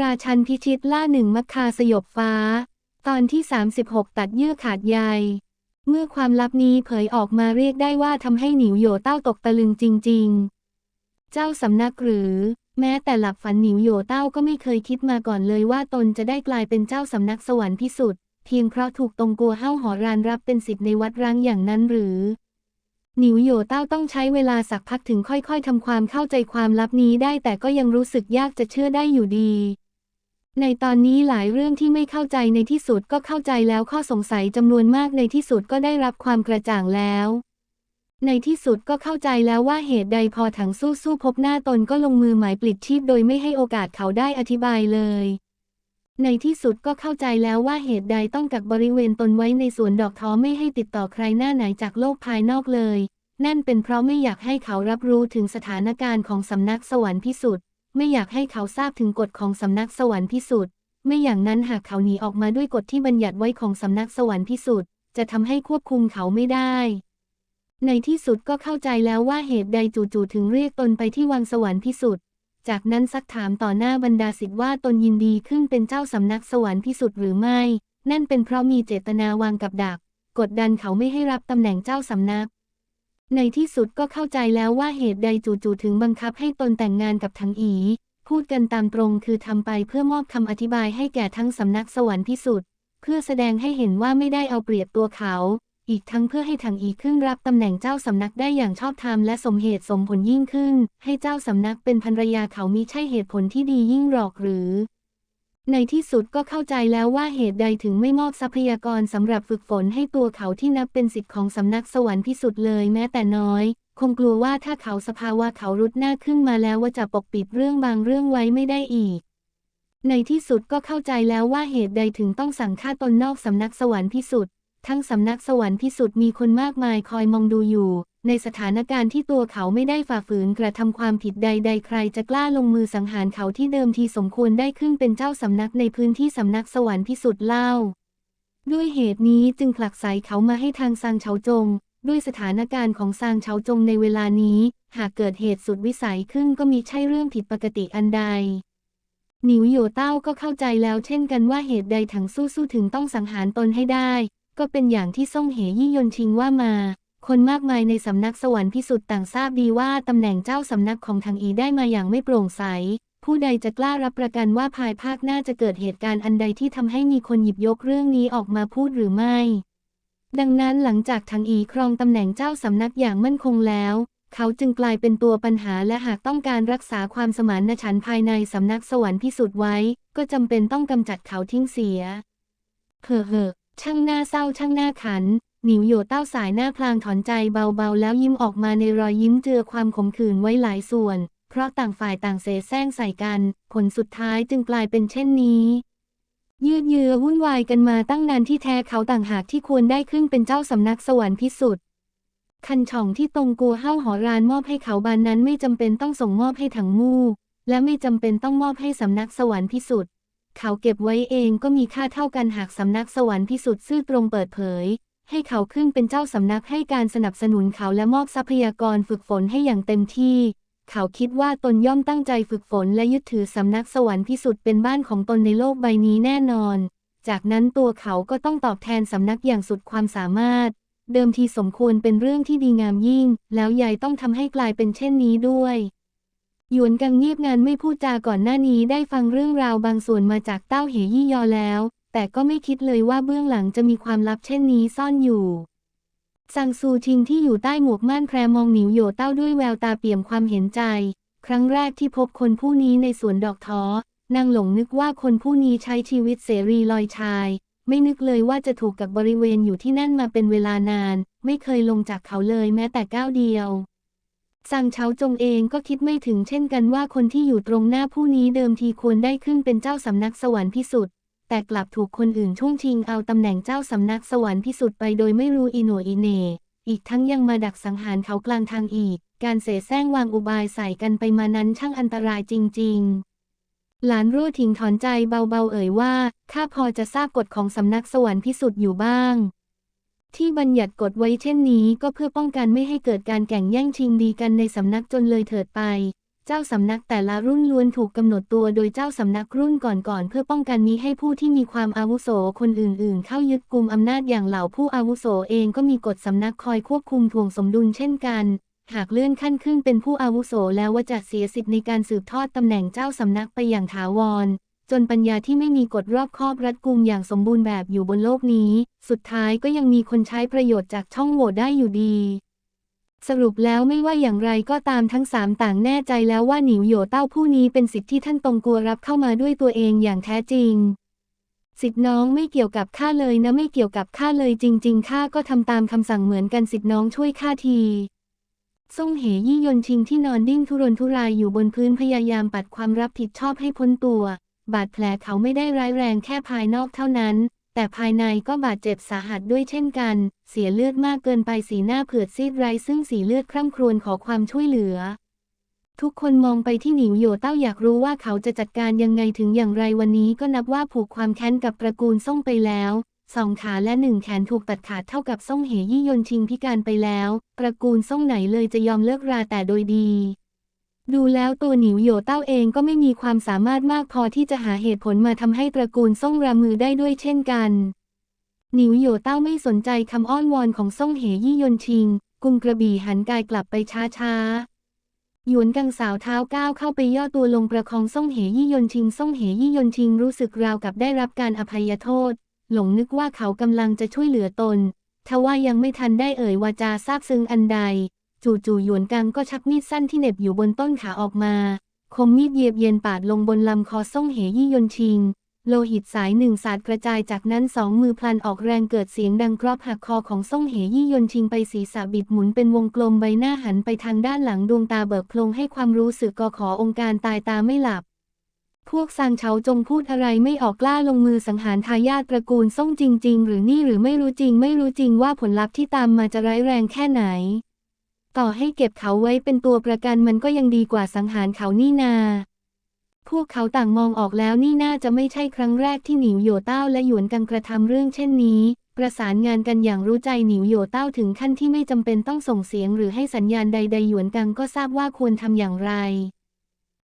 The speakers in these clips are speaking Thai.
ราชันพิชิตล่าหนึ่งมัคคาสยบฟ้า ตอนที่ 36 ตัดเยื่อขาดใย เมื่อความลับนี้เผยออกมาเรียกได้ว่าทำให้หนิวโยเต้าตกตะลึงจริง ๆ เจ้าสำนักหรือ แม้แต่หลับฝันหนิวโยเต้าก็ไม่เคยคิดมาก่อนเลยว่าตนจะได้กลายเป็นเจ้าสำนักสวรรค์พิสุทธิ์เพียงเพราะถูกตรงกัวเฮ้าหอรานรับเป็นสิทธิ์ในวัดร้างอย่างนั้นหรือ หนิวโยเต้าต้องใช้เวลาสักพักถึงค่อยๆทำความเข้าใจความลับนี้ได้ แต่ก็ยังรู้สึกยากจะเชื่อได้อยู่ดี ในตอนนี้หลายเรื่องที่ไม่เข้าใจในที่สุดก็เข้าใจแล้วข้อสงสัยจำนวนมากในที่สุดก็ได้รับความกระจ่างแล้ว ในที่สุดก็เข้าใจแล้วว่าเหตุใดพอถังสู้สู้พบหน้าตนก็ลงมือหมายปลิดชีพโดยไม่ให้โอกาสเขาได้อธิบายเลย ในที่สุดก็เข้าใจแล้วว่าเหตุใดต้องกักบริเวณตนไว้ในสวนดอกท้อไม่ให้ติดต่อใครหน้าไหนจากโลกภายนอกเลย นั่นเป็นเพราะไม่อยากให้เขารับรู้ถึงสถานการณ์ของสำนักสวรรค์พิสุทธิ์ไม่อยากให้เขาทราบถึงกฎของสำนักสวรรค์พิสุทธิ์ไม่อย่างนั้นหากเขาหนีออกมาด้วยกฎที่บัญญัติไว้ของสำนักสวรรค์พิสุทธิ์จะทำให้ควบคุมเขาไม่ได้ ในที่สุดก็เข้าใจแล้วว่าเหตุใดจู่ๆถึงเรียกตนไปที่วังสวรรค์พิสุทธิ์ จากนั้นซักถามต่อหน้าบรรดาศิษย์ว่าตนยินดีขึ้นเป็นเจ้าสำนักสวรรค์พิสุทธิ์หรือไม่ นั่นเป็นเพราะมีเจตนาวางกับดัก กดดันเขาไม่ให้รับตำแหน่งเจ้าสำนัก ในที่สุดก็เข้าใจแล้วว่าเหตุใดจู่ๆถึงบังคับให้ตนแต่งงานกับทั้งอี พูดกันตามตรงคือทำไปเพื่อมอบคำอธิบายให้แก่ทั้งสำนักสวรรค์พิสุทธิ์เพื่อแสดงให้เห็นว่าไม่ได้เอาเปรียบตัวเขา อีกทั้งเพื่อให้ทังอีขึ้นรับตำแหน่งเจ้าสำนักได้อย่างชอบธรรมและสมเหตุสมผลยิ่งขึ้น ให้เจ้าสำนักเป็นภรรยาเขามิใช่เหตุผลที่ดียิ่งหรอกหรือ ในที่สุดก็เข้าใจแล้วว่าเหตุใดถึงไม่มอบทรัพยากรสำหรับฝึกฝนให้ตัวเขาที่นับเป็นสิทธิ์ของสำนักสวรรค์พิสุทธิ์เลยแม้แต่น้อยคงกลัวว่าถ้าเขาสภาวะเขารุดหน้าขึ้นมาแล้วว่าจะปกปิดเรื่องบางเรื่องไว้ไม่ได้อีก ในที่สุดก็เข้าใจแล้วว่าเหตุใดถึงต้องสั่งฆ่าตนนอกสำนักสวรรค์พิสุทธิ์ ทั้งสำนักสวรรค์พิสุทธิ์มีคนมากมายคอยมองดูอยู่ ในสถานการณ์ที่ตัวเขาไม่ได้ฝ่าฝืนกระทำความผิดใด ๆ ใครจะกล้าลงมือสังหารเขาที่เดิมทีสมควรได้ขึ้นเป็นเจ้าสำนักในพื้นที่สำนักสวรรค์พิสุทธิ์เล่า ด้วยเหตุนี้จึงผลักไสเขามาให้ทางซางเฉาจง ด้วยสถานการณ์ของซางเฉาจงในเวลานี้ หากเกิดเหตุสุดวิสัยขึ้นก็มีใช่เรื่องผิดปกติอันใดหนิวโยเต้าก็เข้าใจแล้วเช่นกันว่าเหตุใดถังสู้สู้ถึงต้องสังหารตนให้ได้ ก็เป็นอย่างที่ซ่งเหยี่ยนชิงว่ามา คนมากมายในสำนักสวรรค์พิสุทธิ์ต่างทราบดีว่าตำแหน่งเจ้าสำนักของทางอีได้มาอย่างไม่โปร่งใส ผู้ใดจะกล้ารับประกันว่าภายภาคหน้าจะเกิดเหตุการณ์อันใดที่ทำให้มีคนหยิบยกเรื่องนี้ออกมาพูดหรือไม่ ดังนั้นหลังจากทางอีครองตำแหน่งเจ้าสำนักอย่างมั่นคงแล้วเขาจึงกลายเป็นตัวปัญหาและหากต้องการรักษาความสมานฉันท์ภายในสำนักสวรรค์พิสุทธิ์ไว้ ก็จำเป็นต้องกำจัดเขาทิ้งเสียเฮ่อเฮ่อ ช่างหน้าเศร้าช่างหน้าขัน หนิวโยเต้าสายหน้าพลางถอนใจเบาๆ แล้วยิ้มออกมาในรอยยิ้มเจือความขมขื่นไว้หลายส่วน เพราะต่างฝ่ายต่างเสแสร้งใส่กัน ผลสุดท้ายจึงกลายเป็นเช่นนี้ ยืดเยื้อวุ่นวายกันมาตั้งนานที่แท้เขาต่างหากที่ควรได้ขึ้นเป็นเจ้าสำนักสวรรค์พิสุทธิ์คันช่องที่ตรงกัวเฮ้าหอรานมอบให้เขาบานนั้นไม่จำเป็นต้องส่งมอบให้ถังมู่และไม่จำเป็นต้องมอบให้สำนักสวรรค์พิสุทธิ์ เขาเก็บไว้เองก็มีค่าเท่ากันหากสำนักสวรรค์พิสุทธิ์ซื่อตรงเปิดเผย ให้เขาขึ้นเป็นเจ้าสำนักให้การสนับสนุนเขาและมอบทรัพยากรฝึกฝนให้อย่างเต็มที่ เขาคิดว่าตนย่อมตั้งใจฝึกฝนและยึดถือสำนักสวรรค์พิสุทธิ์เป็นบ้านของตนในโลกใบนี้แน่นอน จากนั้นตัวเขาก็ต้องตอบแทนสำนักอย่างสุดความสามารถ เดิมทีสมควรเป็นเรื่องที่ดีงามยิ่ง แล้วยายต้องทำให้กลายเป็นเช่นนี้ด้วย หยวนกังเงียบงานไม่พูดจาก่อนหน้านี้ได้ฟังเรื่องราวบางส่วนมาจากเต้าเหยี่ยอแล้ว แต่ก็ไม่คิดเลยว่าเบื้องหลังจะมีความลับเช่นนี้ซ่อนอยู่ซังซูชิงที่อยู่ใต้หมวกม่านแพรมองหนิวโยเต้าด้วยแววตาเปี่ยมความเห็นใจ ครั้งแรกที่พบคนผู้นี้ในสวนดอกท้อนางหลงนึกว่าคนผู้นี้ใช้ชีวิตเสรีลอยชาย ไม่นึกเลยว่าจะถูกกับบริเวณอยู่ที่นั่นมาเป็นเวลานาน ไม่เคยลงจากเขาเลยแม้แต่ก้าวเดียว ซังเฉาจงเองก็คิดไม่ถึงเช่นกันว่าคนที่อยู่ตรงหน้าผู้นี้เดิมทีควรได้ขึ้นเป็นเจ้าสำนักสวรรค์พิสุทธิ์แต่กลับถูกคนอื่นช่วงชิงเอาตำแหน่งเจ้าสำนักสวรรค์พิสุทธิ์ไปโดยไม่รู้อีโนอีเน อีกทั้งยังมาดักสังหารเขากลางทางอีก การเสแสร้งวางอุบายใส่กันไปมานั้นช่างอันตรายจริง ๆหลานรั่วทิ้งถอนใจเบาๆเอ่ยว่า ข้าพอจะทราบกฎของสำนักสวรรค์พิสุทธิ์อยู่บ้าง ที่บัญญัติกฎไว้เช่นนี้ก็เพื่อป้องกันไม่ให้เกิดการแข่งแย่งชิงดีกันในสำนักจนเลยเถิดไป เจ้าสำนักแต่ละรุ่นล้วนถูกกำหนดตัวโดยเจ้าสำนักรุ่นก่อนๆเพื่อป้องกันมิให้ผู้ที่มีความอาวุโสคนอื่นๆ เข้ายึดกุมอำนาจอย่างเหล่าผู้อาวุโสเองก็มีกฎสำนักคอยควบคุมทวงสมดุลเช่นกันหากเลื่อนขั้นขึ้นเป็นผู้อาวุโสแล้วว่าจะเสียสิทธิ์ในการสืบทอดตำแหน่งเจ้าสำนักไปอย่างถาวร จนปัญญาที่ไม่มีกฎรอบครอบรัดกุมอย่างสมบูรณ์แบบอยู่บนโลกนี้ สุดท้ายก็ยังมีคนใช้ประโยชน์จากช่องโหว่ได้อยู่ดี สรุปแล้วไม่ว่าอย่างไรก็ตามทั้งสามต่างแน่ใจแล้วว่าหนิวโยเต้าผู้นี้เป็นสิทธิ์ที่ท่านตรงกัวรับเข้ามาด้วยตัวเองอย่างแท้จริง สิทธิ์น้องไม่เกี่ยวกับข้าเลยนะไม่เกี่ยวกับข้าเลยจริงๆข้าก็ทำตามคำสั่งเหมือนกันสิทธิ์น้องช่วยข้าทีซ่งเหยี่ยนชิงที่นอนดิ้นทุรนทุรายอยู่บนพื้นพยายามปัดความรับผิดชอบให้พ้นตัว บาดแผลเขาไม่ได้ร้ายแรงแค่ภายนอกเท่านั้น แต่ภายในก็บาดเจ็บสาหัสด้วยเช่นกัน เสียเลือดมากเกินไปสีหน้าเผือดซีดไรซึ่งสีเลือดคร่ำครวญขอความช่วยเหลือ ทุกคนมองไปที่หนิวโยเต้าอยากรู้ว่าเขาจะจัดการยังไงถึงอย่างไรวันนี้ก็นับว่าผูกความแค้นกับตระกูลซ่งไปแล้วสองขาและหนึ่งแขนถูกตัดขาดเท่ากับซ่งเหยี่ยนชิงพิการไปแล้ว ตระกูลซ่งไหนเลยจะยอมเลิกราแต่โดยดี ดูแล้วตัวหนิวโยเต้าเองก็ไม่มีความสามารถมากพอที่จะหาเหตุผลมาทำให้ตระกูลซ่งรามือได้ด้วยเช่นกัน หนิวโยเต้าไม่สนใจคำอ้อนวอนของซ่งเหยี่ยนชิง กุมกระบี่หันกายกลับไปช้าๆหยวนกังสาวเท้าก้าวเข้าไปย่อตัวลงประคองซ่งเหยี่ยนชิงซ่งเหยี่ยนชิงรู้สึกราวกับได้รับการอภัยโทษ หลงนึกว่าเขากำลังจะช่วยเหลือตนทว่ายังไม่ทันได้เอ่ยวาจาซาบซึ้งอันใด จู่ๆหยวนกังก็ชักมีดสั้นที่เหน็บอยู่บนต้นขาออกมา คมมีดเยียบเย็นปาดลงบนลำคอซ่งเหยี่ยนชิง โลหิตสายหนึ่งสาดกระจายจากนั้นสองมือพลันออกแรงเกิดเสียงดังกรอบหักคอของซ่งเหยี่ยนชิงไปศีรษะบิดหมุนเป็นวงกลมใบหน้าหันไปทางด้านหลังดวงตาเบิกโพลงให้ความรู้สึกกอขอองค์การตายตาไม่หลับ พวกซางเฉาจงพูดอะไรไม่ออกกล้าลงมือสังหารทายาทตระกูลซ่งจริง ๆ หรือนี่หรือไม่รู้จริง ไม่รู้จริงว่าผลลัพธ์ที่ตามมาจะร้ายแรงแค่ไหน ต่อให้เก็บเขาไว้เป็นตัวประกันมันก็ยังดีกว่าสังหารเขานี่นา พวกเขาต่างมองออกแล้วนี่น่าจะไม่ใช่ครั้งแรกที่หนิวโยเต้าและหยวนกังกระทำเรื่องเช่นนี้ ประสานงานกันอย่างรู้ใจหนิวโยเต้าถึงขั้นที่ไม่จำเป็นต้องส่งเสียงหรือให้สัญญาณใดๆหยวนกังก็ทราบว่าควรทำอย่างไร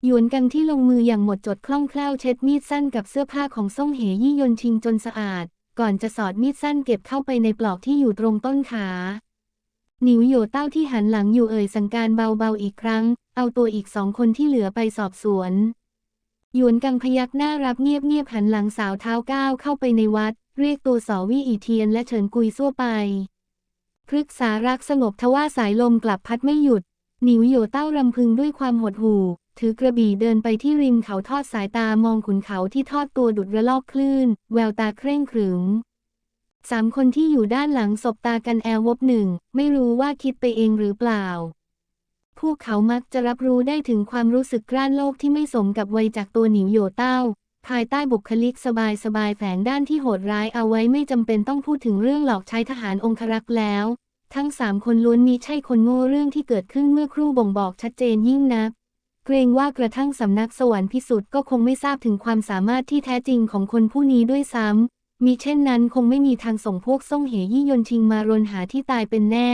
หยวนกังที่ลงมืออย่างหมดจดคล่องแคล่วเช็ดมีดสั้นกับเสื้อผ้าของซ่งเหยี่ยนชิงจนสะอาด ก่อนจะสอดมีดสั้นเก็บเข้าไปในปลอกที่อยู่ตรงต้นขา หนิวโยเต้าที่หันหลังอยู่เอ่ยสั่งการเบาๆอีกครั้ง เอาตัวอีกสองคนที่เหลือไปสอบสวนหยวนกังพยักหน้ารับเงียบๆหันหลังสาวเท้าก้าวเข้าไปในวัด เรียกตัวสอวี่อีเทียนและเฉินกุยซั่วไปพฤกษารักสงบทว่าสายลมกลับพัดไม่หยุด หนิวโยเต้ารำพึงด้วยความหดหู่ ถือกระบี่เดินไปที่ริมเขาทอดสายตามองขุนเขาที่ทอดตัวดุดระลอกคลื่น แววตาเคร่งขรึม สามคนที่อยู่ด้านหลังสบตากันแอลวบหนึ่ง ไม่รู้ว่าคิดไปเองหรือเปล่า พวกเขามักจะรับรู้ได้ถึงความรู้สึกกล้านโลกที่ไม่สมกับวัยจากตัวหนิวโยเต้า ภายใต้บุคลิกสบายสบายๆแฝงด้านที่โหดร้ายเอาไว้ไม่จำเป็นต้องพูดถึงเรื่องหลอกใช้ทหารองครักษ์แล้ว ทั้งสามคนล้วนมีใช่คนโง่เรื่องที่เกิดขึ้นเมื่อครู่บ่งบอกชัดเจนยิ่งนักเกรงว่ากระทั่งสำนักสวรรค์พิสุทธ์ก็คงไม่ทราบถึงความสามารถที่แท้จริงของคนผู้นี้ด้วยซ้ำ มีเช่นนั้นคงไม่มีทางส่งพวกซ่งเหยี่ยนชิงมารนหาที่ตายเป็นแน่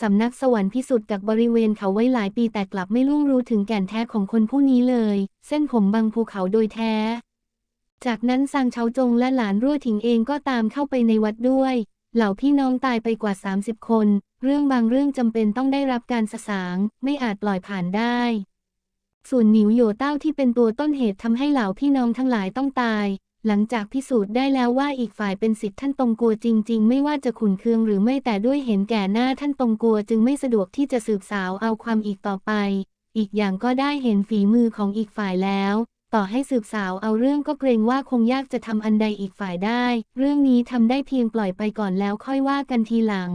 สำนักสวรรค์พิสุทธิ์กับบริเวณเขาไว้หลายปีแต่กลับไม่ล่วงรู้ถึงแก่นแท้ของคนผู้นี้เลย เส้นผมบังภูเขาโดยแท้ จากนั้นซางเฉาจงและหลานรั่วถิงเองก็ตามเข้าไปในวัดด้วย เหล่าพี่น้องตายไปกว่า 30 คน เรื่องบางเรื่องจำเป็นต้องได้รับการสสาง ไม่อาจปล่อยผ่านได้ส่วนหนิวโยเต้าที่เป็นตัวต้นเหตุทำให้เหล่าพี่น้องทั้งหลายต้องตาย หลังจากพิสูจน์ได้แล้วว่าอีกฝ่ายเป็นสิทธิ์ท่านตรงกัวจริง ๆ ไม่ว่าจะขุนเคืองหรือไม่แต่ด้วยเห็นแก่หน้าท่านตรงกัวจึงไม่สะดวกที่จะสืบสาวเอาความอีกต่อไป อีกอย่างก็ได้เห็นฝีมือของอีกฝ่ายแล้ว ต่อให้สืบสาวเอาเรื่องก็เกรงว่าคงยากจะทำอันใดอีกฝ่ายได้ เรื่องนี้ทำได้เพียงปล่อยไปก่อนแล้วค่อยว่ากันทีหลัง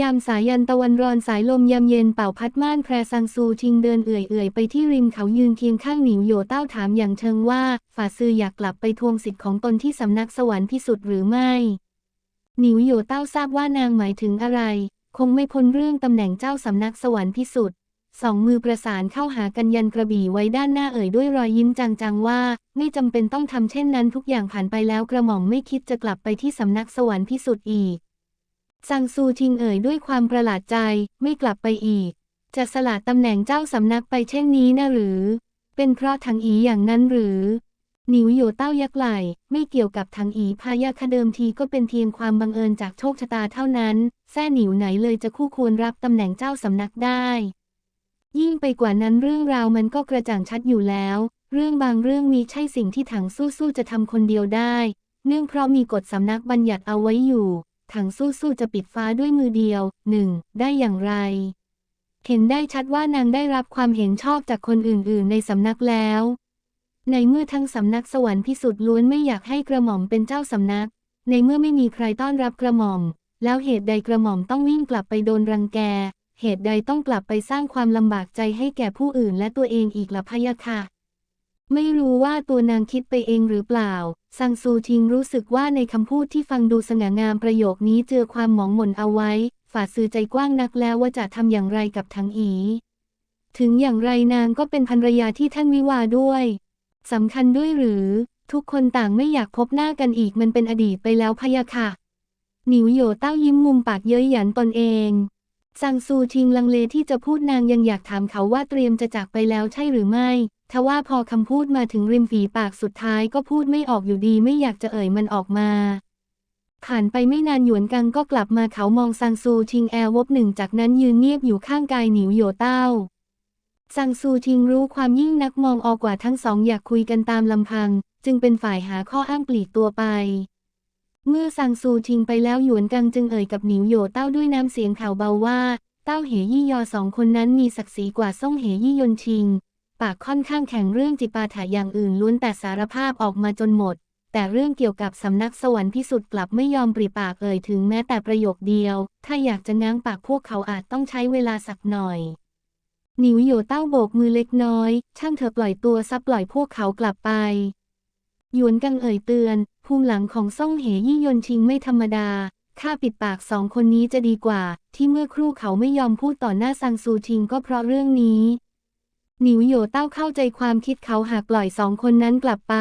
ยามสายันตะวันรอนสายลมยามเย็นเป่าพัดม่านแพรซังซูชิงเดินเอื่อยๆ ไปที่ริมเขายืนเคียงข้างหนิวโยเต้าถามอย่างเชิงว่า ฝ่าซืออยากกลับไปทวงสิทธิ์ของตนที่สำนักสวรรค์พิสุทธิ์หรือไม่ หนิวโยเต้าทราบว่านางหมายถึงอะไร คงไม่พ้นเรื่องตำแหน่งเจ้าสำนักสวรรค์พิสุทธิ์สองมือประสานเข้าหากันยันกระบี่ไว้ด้านหน้าเอ่ยด้วยรอยยิ้มจางๆว่า ไม่จำเป็นต้องทำเช่นนั้นทุกอย่างผ่านไปแล้วกระหม่อมไม่คิดจะกลับไปที่สำนักสวรรค์พิสุทธิ์อีก ซังซูชิงเอ่ยด้วยความประหลาดใจไม่กลับไปอีก จะสละตำแหน่งเจ้าสำนักไปเช่นนี้นะหรือ เป็นเพราะถังอีอย่างนั้นหรือ หนิวโยเต้ายักไหลไม่เกี่ยวกับถังอีพายาคเดิมทีก็เป็นเพียงความบังเอิญจากโชคชะตาเท่านั้นแซ่หนิวไหนเลยจะคู่ควรรับตำแหน่งเจ้าสำนักได้ ยิ่งไปกว่านั้นเรื่องราวมันก็กระจ่างชัดอยู่แล้ว เรื่องบางเรื่องมีใช่สิ่งที่ถังสู้ๆจะทำคนเดียวได้ เนื่องเพราะมีกฎสำนักบัญญัติเอาไว้อยู่ ถังสู้ๆจะปิดฟ้าด้วยมือเดียวหนึ่งได้อย่างไร เห็นได้ชัดว่านางได้รับความเห็นชอบจากคนอื่นๆ ในสำนักแล้ว ในเมื่อทั้งสำนักสวรรค์พิสุทธิ์ล้วนไม่อยากให้กระหม่อมเป็นเจ้าสำนัก ในเมื่อไม่มีใครต้อนรับกระหม่อม แล้วเหตุใดกระหม่อมต้องวิ่งกลับไปโดนรังแก เหตุใดต้องกลับไปสร้างความลำบากใจให้แก่ผู้อื่นและตัวเองอีกล่ะพะยะค่ะ ไม่รู้ว่าตัวนางคิดไปเองหรือเปล่า ซังซูทิงรู้สึกว่าในคำพูดที่ฟังดูสง่างามประโยคนี้เจอความหมองหม่นเอาไว้ ฝ่าสื่อใจกว้างนักแล้วว่าจะทำอย่างไรกับทั้งอี ถึงอย่างไรนางก็เป็นภรรยาที่ท่านวิวาด้วยสำคัญด้วยหรือ ทุกคนต่างไม่อยากพบหน้ากันอีกมันเป็นอดีตไปแล้วพะยะค่ะ หนิวโยเต้ายิ้มมุมปากเย้ยหยันตนเองซังซูทิงลังเลที่จะพูดนางยังอยากถามเขาว่าเตรียมจะจากไปแล้วใช่หรือไม่ ทว่าพอคำพูดมาถึงริมฝีปากสุดท้ายก็พูดไม่ออกอยู่ดีไม่อยากจะเอ่ยมันออกมา ผ่านไปไม่นานหยวนกังก็กลับมาเขามองซังซูทิงแอลวบหนึ่งจากนั้นยืนเงียบอยู่ข้างกายหนิวโยเต้าซังซูทิงรู้ความยิ่งนักมองออกกว่าทั้งสองอยากคุยกันตามลำพัง จึงเป็นฝ่ายหาข้ออ้างปลีกตัวไป เมื่อซังซูทิงไปแล้วหยวนกังจึงเอ่ยกับหนิวโยเต้าด้วยน้ำเสียงข่าวเบาว่า เต้าเหยี่ยอสองคนนั้นมีศักดิ์ศรีกว่าซ่งเหยี่ยนชิง ปากค่อนข้างแข็งเรื่องจิปาถะอย่างอื่นล้วนแต่สารภาพออกมาจนหมด แต่เรื่องเกี่ยวกับสำนักสวรรค์พิสุทธิ์กลับไม่ยอมปริปากเอ่ยถึงแม้แต่ประโยคเดียว ถ้าอยากจะง้างปากพวกเขาอาจต้องใช้เวลาสักหน่อยหนิวโยเต้าโบกมือเล็กน้อย ช่างเธอปล่อยตัวซับปล่อยพวกเขากลับไป หยวนกังเอ่ยเตือน ภูมิหลังของซ่องเหยี่ยนชิงไม่ธรรมดา ข้าปิดปากสองคนนี้จะดีกว่า ที่เมื่อครู่เขาไม่ยอมพูดต่อหน้าซังซูทิงก็เพราะเรื่องนี้ หนิวโยเต้าเข้าใจความคิดเขาหากปล่อยสองคนนั้นกลับไป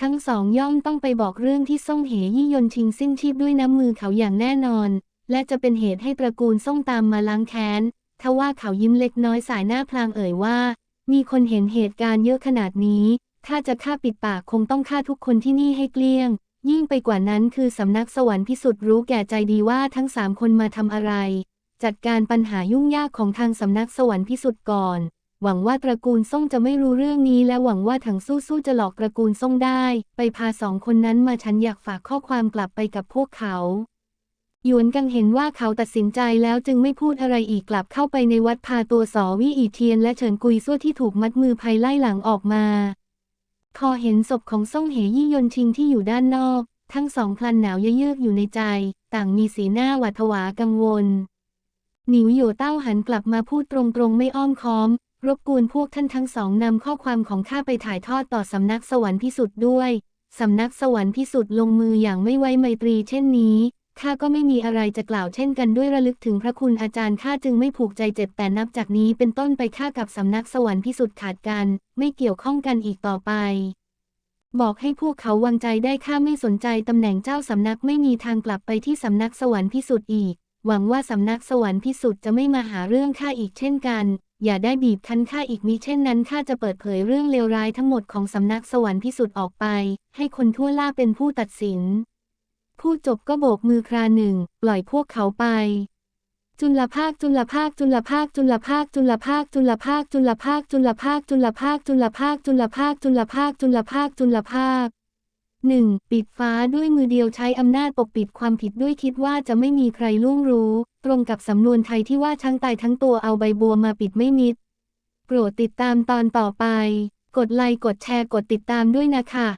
ทั้งสองย่อมต้องไปบอกเรื่องที่ซ่งเหยี่ยนชิงสิ้นชีพด้วยน้ำมือเขาอย่างแน่นอน และจะเป็นเหตุให้ตระกูลซ่งตามมาล้างแค้นทว่าเขายิ้มเล็กน้อยสายหน้าพลางเอ่ยว่า มีคนเห็นเหตุการณ์เยอะขนาดนี้ ถ้าจะฆ่าปิดปากคงต้องฆ่าทุกคนที่นี่ให้เกลี้ยง ยิ่งไปกว่านั้นคือสำนักสวรรค์พิสุทธิ์รู้แก่ใจดีว่าทั้งสามคนมาทำอะไร จัดการปัญหายุ่งยากของทางสำนักสวรรค์พิสุทธิ์ก่อน หวังว่าตระกูลซ่งจะไม่รู้เรื่องนี้ และหวังว่าถังสู้ๆจะหลอกตระกูลซ่งได้ ไปพาสองคนนั้นมาฉันอยากฝากข้อความกลับไปกับพวกเขาหยวนกังเห็นว่าเขาตัดสินใจแล้วจึงไม่พูดอะไรอีกกลับเข้าไปในวัดพาตัวสอวิอีเทียน และเฉินกุยซั่วที่ถูกมัดมือภายไล่หลังออกมา พอเห็นศพของซ่งเหยี่ยนชิงที่อยู่ด้านนอก ทั้งสองพลันหนาวเยือกอยู่ในใจ ต่างมีสีหน้าหวาดผวากังวลหนิวโยเต้าหันกลับมาพูดตรงๆไม่อ้อมค้อม รบกวนพวกท่านทั้งสองนำข้อความของข้าไปถ่ายทอดต่อสำนักสวรรค์พิสุทธิ์ด้วย สำนักสวรรค์พิสุทธิ์ลงมืออย่างไม่ไว้ไมตรีเช่นนี้ข้าก็ไม่มีอะไรจะกล่าวเช่นกันด้วยระลึกถึงพระคุณอาจารย์ข้าจึงไม่ผูกใจเจ็บแต่นับจากนี้เป็นต้นไปข้ากับสำนักสวรรค์พิสุทธิ์ขาดกัน ไม่เกี่ยวข้องกันอีกต่อไป บอกให้พวกเขาวางใจได้ข้าไม่สนใจตำแหน่งเจ้าสำนักไม่มีทางกลับไปที่สำนักสวรรค์พิสุทธิ์อีก หวังว่าสำนักสวรรค์พิสุทธิ์จะไม่มาหาเรื่องข้าอีกเช่นกัน อย่าได้บีบคั้นข้าอีกมิเช่นนั้นข้าจะเปิดเผยเรื่องเลวร้ายทั้งหมดของสำนักสวรรค์พิสุทธิ์ออกไป ให้คนทั่วล่าเป็นผู้ตัดสินพูดจบก็โบกมือคราหนึ่ง ปล่อยพวกเขาไป จุลภาคจุลภาคจุลภาคจุลภาคจุลภาคจุลภาคจุลภาคจุลภาคจุลภาคจุลภาคจุลภาคจุลภาคจุลภาคจุลภาค หนึ่งปิดฟ้าด้วยมือเดียวใช้อำนาจปกปิดความผิดด้วยคิดว่าจะไม่มีใครล่วงรู้ ตรงกับสำนวนไทยที่ว่าช้างตายทั้งตัวเอาใบบัวมาปิดไม่มิด โปรดติดตามตอนต่อไป กดไลค์กดแชร์กดติดตามด้วยนะคะ